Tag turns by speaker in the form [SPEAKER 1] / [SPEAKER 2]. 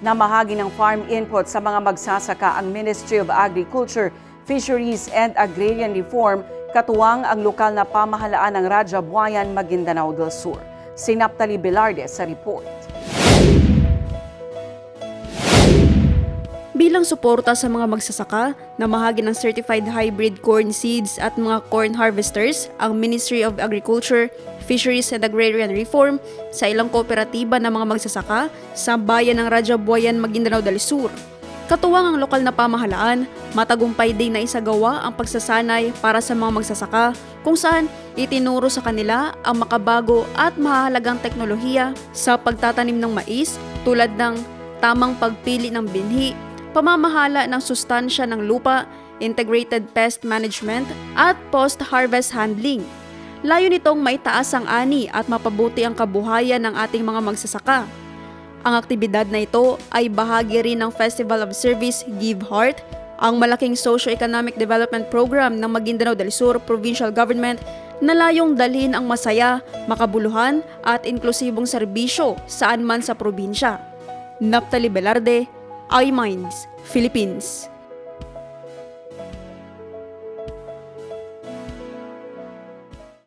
[SPEAKER 1] Namahagi ng farm input sa mga magsasaka ang Ministry of Agriculture, Fisheries and Agrarian Reform katuwang ang lokal na pamahalaan ng Raja Buayan, Maguindanao del Sur. Si Naptali Velarde sa report.
[SPEAKER 2] Bilang suporta sa mga magsasaka na mahagi ng certified hybrid corn seeds at mga corn harvesters, ang Ministry of Agriculture, Fisheries and Agrarian Reform sa ilang kooperatiba ng mga magsasaka sa bayan ng Raja Buayan, Maguindanao del Sur. Katuwang ang lokal na pamahalaan, matagumpay din na isagawa ang pagsasanay para sa mga magsasaka kung saan itinuro sa kanila ang makabago at mahalagang teknolohiya sa pagtatanim ng mais tulad ng tamang pagpili ng binhi, pamamahala ng sustansya ng lupa, integrated pest management, at post-harvest handling. Layo nitong maitaas ang ani at mapabuti ang kabuhayan ng ating mga magsasaka. Ang aktibidad na ito ay bahagi rin ng Festival of Service Give Heart, ang malaking socio-economic development program ng Maguindanao del Sur Provincial Government na layong dalhin ang masaya, makabuluhan at inklusibong serbisyo saan man sa probinsya. Naptali Velarde, iMinds, Philippines.